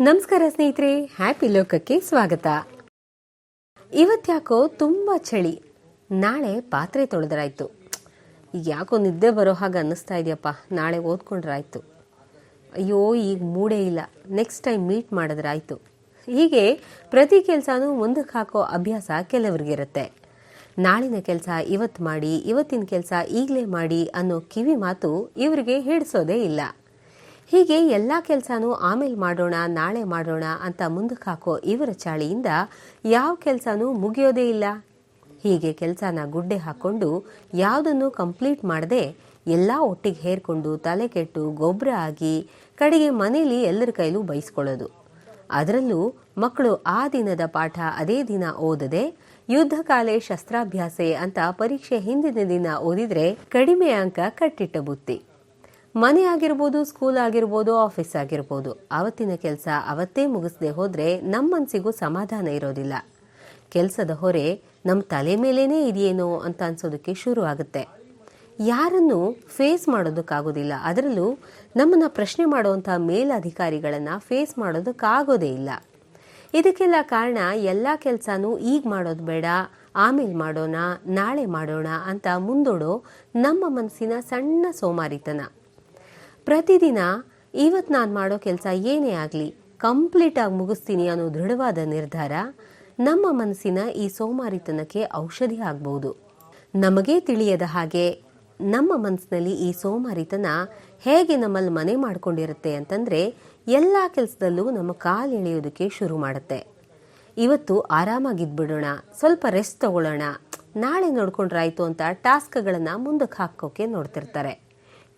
ನಮಸ್ಕಾರ ಸ್ನೇಹಿತರೆ ಹ್ಯಾಪಿ ಲೋಕಕ್ಕೆ ಸ್ವಾಗತ. ಇವತ್ತ್ಯಾಕೋ ತುಂಬ ಚಳಿ. ನಾಳೆ ಪಾತ್ರೆ ತೊಳೆದ್ರಾಯ್ತು. ಈಗ ಯಾಕೋ ನಿದ್ದೆ ಬರೋ ಹಾಗೆ ಅನ್ನಿಸ್ತಾ ಇದೆಯಪ್ಪ, ನಾಳೆ ಓದ್ಕೊಂಡ್ರಾಯ್ತು. ಅಯ್ಯೋ, ಈಗ ಮೂಡೇ ಇಲ್ಲ. ನೆಕ್ಸ್ಟ್ ಟೈಮ್ ಮೀಟ್ ಮಾಡಿದ್ರಾಯ್ತು. ಹೀಗೆ ಪ್ರತಿ ಕೆಲಸನೂ ಮುಂದಕ್ಕೆ ಹಾಕೋ ಅಭ್ಯಾಸ ಕೆಲವರಿಗಿರುತ್ತೆ ನಾಳಿನ ಕೆಲಸ ಇವತ್ತು ಮಾಡಿ, ಇವತ್ತಿನ ಕೆಲಸ ಈಗಲೇ ಮಾಡಿ ಅನ್ನೋ ಕಿವಿ ಮಾತು ಇವರಿಗೆ ಹಿಡಿಸೋದೇ ಇಲ್ಲ. ಹೀಗೆ ಎಲ್ಲ ಕೆಲಸನೂ ಆಮೇಲೆ ಮಾಡೋಣ, ನಾಳೆ ಮಾಡೋಣ ಅಂತ ಮುಂದಕ್ಕೆ ಹಾಕೋ ಇವರ ಚಾಳಿಯಿಂದ ಯಾವ ಕೆಲಸನೂ ಮುಗಿಯೋದೇ ಇಲ್ಲ. ಹೀಗೆ ಕೆಲಸನ ಗುಡ್ಡೆ ಹಾಕೊಂಡು ಯಾವುದನ್ನು ಕಂಪ್ಲೀಟ್ ಮಾಡದೆ ಎಲ್ಲ ಒಟ್ಟಿಗೆ ಹೇರ್ಕೊಂಡು ತಲೆ ಕೆಟ್ಟು ಗೊಬ್ಬರ ಆಗಿ ಕಡೆಗೆ ಮನೇಲಿ ಎಲ್ಲರ ಕೈಲೂ ಬೈಸ್ಕೊಳ್ಳೋದು. ಅದರಲ್ಲೂ ಮಕ್ಕಳು ಆ ದಿನದ ಪಾಠ ಅದೇ ದಿನ ಓದದೆ ಯುದ್ಧ ಕಾಲೆ ಶಸ್ತ್ರಾಭ್ಯಾಸೆ ಅಂತ ಪರೀಕ್ಷೆ ಹಿಂದಿನ ದಿನ ಓದಿದ್ರೆ ಕಡಿಮೆ ಅಂಕ ಕಟ್ಟಿಟ್ಟ ಬುತ್ತಿ. ಮನೆ ಆಗಿರ್ಬೋದು ಸ್ಕೂಲ್ ಆಗಿರ್ಬೋದು ಆಫೀಸ್ ಆಗಿರ್ಬೋದು. ಅವತ್ತಿನ ಕೆಲಸ ಅವತ್ತೇ ಮುಗಿಸದೆ ಹೋದರೆ ನಮ್ಮ ಮನಸ್ಸಿಗೂ ಸಮಾಧಾನ ಇರೋದಿಲ್ಲ. ಕೆಲಸದ ಹೊರೆ ನಮ್ಮ ತಲೆ ಮೇಲೇನೇ ಇದೆಯೇನೋ ಅಂತ ಅನ್ಸೋದಕ್ಕೆ ಶುರು ಆಗುತ್ತೆ. ಯಾರನ್ನು ಫೇಸ್ ಮಾಡೋದಕ್ಕಾಗೋದಿಲ್ಲ. ಅದರಲ್ಲೂ ನಮ್ಮನ್ನು ಪ್ರಶ್ನೆ ಮಾಡುವಂಥ ಮೇಲಧಿಕಾರಿಗಳನ್ನು ಫೇಸ್ ಮಾಡೋದಕ್ಕಾಗೋದೇ ಇಲ್ಲ. ಇದಕ್ಕೆಲ್ಲ ಕಾರಣ ಎಲ್ಲ ಕೆಲಸನೂ ಈಗ ಮಾಡೋದು ಬೇಡ, ಆಮೇಲೆ ಮಾಡೋಣ, ನಾಳೆ ಮಾಡೋಣ ಅಂತ ಮುಂದೂಡೋ ನಮ್ಮ ಮನಸ್ಸಿನ ಸಣ್ಣ ಸೋಮಾರಿತನ. ಪ್ರತಿದಿನ ಇವತ್ತು ನಾನು ಮಾಡೋ ಕೆಲಸ ಏನೇ ಆಗಲಿ ಕಂಪ್ಲೀಟಾಗಿ ಮುಗಿಸ್ತೀನಿ ಅನ್ನೋ ದೃಢವಾದ ನಿರ್ಧಾರ ನಮ್ಮ ಮನಸ್ಸಿನ ಈ ಸೋಮಾರಿತನಕ್ಕೆ ಔಷಧಿ ಆಗ್ಬೋದು. ನಮಗೇ ತಿಳಿಯದ ಹಾಗೆ ನಮ್ಮ ಮನಸ್ಸಿನಲ್ಲಿ ಈ ಸೋಮಾರಿತನ ಹೇಗೆ ನಮ್ಮಲ್ಲಿ ಮನೆ ಮಾಡ್ಕೊಂಡಿರುತ್ತೆ ಅಂತಂದರೆ ಎಲ್ಲ ಕೆಲಸದಲ್ಲೂ ನಮ್ಮ ಕಾಲು ಎಳೆಯೋದಕ್ಕೆ ಶುರು ಮಾಡುತ್ತೆ. ಇವತ್ತು ಆರಾಮಾಗಿದ್ಬಿಡೋಣ ಸ್ವಲ್ಪ ರೆಸ್ಟ್ ತಗೊಳ್ಳೋಣ, ನಾಳೆ ನೋಡ್ಕೊಂಡ್ರಾಯ್ತು ಅಂತ ಟಾಸ್ಕ್ಗಳನ್ನು ಮುಂದಕ್ಕೆ ಹಾಕೋಕೆ ನೋಡ್ತಿರ್ತಾರೆ.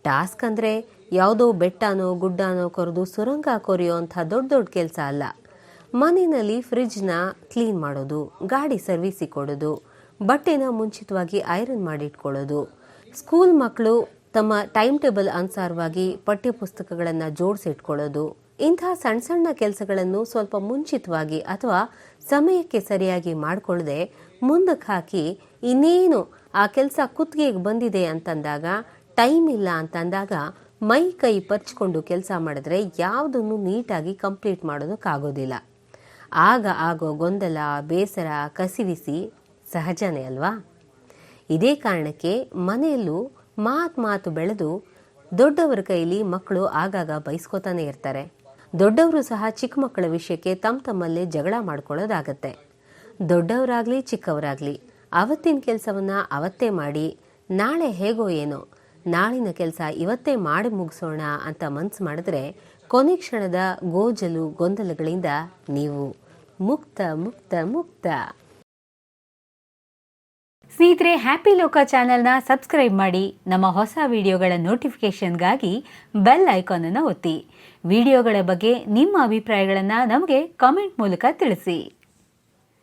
ಟಾಸ್ಕ್ ಅಂದರೆ ಯಾವುದೋ ಬೆಟ್ಟನೋ ಗುಡ್ಡನೋ ಕೊರೆದು ಸುರಂಗ ಕೊರೆಯೋ ಅಂಥ ದೊಡ್ಡ ದೊಡ್ಡ ಕೆಲಸ ಅಲ್ಲ. ಮನೆಯಲ್ಲಿ ಫ್ರಿಜ್ನ ಕ್ಲೀನ್ ಮಾಡೋದು, ಗಾಡಿ ಸರ್ವಿಸಿಗೆ ಕೊಡೋದು, ಬಟ್ಟೆನ ಮುಂಚಿತವಾಗಿ ಐರನ್ ಮಾಡಿಟ್ಕೊಳ್ಳೋದು. ಸ್ಕೂಲ್ ಮಕ್ಕಳು ತಮ್ಮ ಟೈಮ್ ಟೇಬಲ್ ಅನುಸಾರವಾಗಿ ಪಠ್ಯಪುಸ್ತಕಗಳನ್ನು ಜೋಡಿಸಿಟ್ಕೊಳ್ಳೋದು. ಇಂಥ ಸಣ್ಣ ಸಣ್ಣ ಕೆಲಸಗಳನ್ನು ಸ್ವಲ್ಪ ಮುಂಚಿತವಾಗಿ ಅಥವಾ ಸಮಯಕ್ಕೆ ಸರಿಯಾಗಿ ಮಾಡಿಕೊಳ್ಳದೆ ಮುಂದಕ್ಕೆ ಹಾಕಿ ಇನ್ನೇನು ಆ ಕೆಲಸ ಕುತ್ತಿಗೆಗೆ ಬಂದಿದೆ ಅಂತಂದಾಗ ಟೈಮ್ ಇಲ್ಲ ಅಂತಂದಾಗ ಮೈ ಕೈ ಪರ್ಚ್ಕೊಂಡು ಕೆಲಸ ಮಾಡಿದ್ರೆ ಯಾವುದನ್ನು ನೀಟಾಗಿ ಕಂಪ್ಲೀಟ್ ಮಾಡೋದಕ್ಕಾಗೋದಿಲ್ಲ. ಆಗ ಆಗೋ ಗೊಂದಲ, ಬೇಸರ, ಕಸಿವಿಸಿ ಸಹಜನೇ ಅಲ್ವಾ? ಇದೇ ಕಾರಣಕ್ಕೆ ಮನೆಯಲ್ಲೂ ಮಾತು ಮಾತು ಬೆಳೆದು ದೊಡ್ಡವರ ಕೈಲಿ ಮಕ್ಕಳು ಆಗಾಗ ಬೈಸ್ಕೋತಾನೆ ಇರ್ತಾರೆ. ದೊಡ್ಡವರು ಸಹ ಚಿಕ್ಕ ಮಕ್ಕಳ ವಿಷಯಕ್ಕೆ ತಮ್ಮ ತಮ್ಮಲ್ಲೇ ಜಗಳ ಮಾಡ್ಕೊಳ್ಳೋದಾಗತ್ತೆ. ದೊಡ್ಡವರಾಗಲಿ ಚಿಕ್ಕವರಾಗಲಿ ಅವತ್ತಿನ ಕೆಲಸವನ್ನು ಅವತ್ತೇ ಮಾಡಿ ನಾಳೆ ಹೇಗೋ ಏನೋ ನಾಳಿನ ಕೆಲಸ ಇವತ್ತೇ ಮಾಡಿ ಮುಗಿಸೋಣ ಅಂತ ಮನಸ್ಸು ಮಾಡಿದ್ರೆ ಕೊನೆ ಕ್ಷಣದ ಗೋಜಲು ಗೊಂದಲಗಳಿಂದ ನೀವು ಮುಕ್ತ ಮುಕ್ತ ಮುಕ್ತ. ಸ್ನೇಹಿತರೆ ಹ್ಯಾಪಿ ಲೋಕ ಚಾನೆಲ್ನ ಸಬ್ಸ್ಕ್ರೈಬ್ ಮಾಡಿ ನಮ್ಮ ಹೊಸ ವಿಡಿಯೋಗಳ ನೋಟಿಫಿಕೇಷನ್ಗಾಗಿ ಬೆಲ್ ಐಕಾನ್ ಅನ್ನು ಒತ್ತಿ. ವಿಡಿಯೋಗಳ ಬಗ್ಗೆ ನಿಮ್ಮ ಅಭಿಪ್ರಾಯಗಳನ್ನು ನಮಗೆ ಕಾಮೆಂಟ್ ಮೂಲಕ ತಿಳಿಸಿ.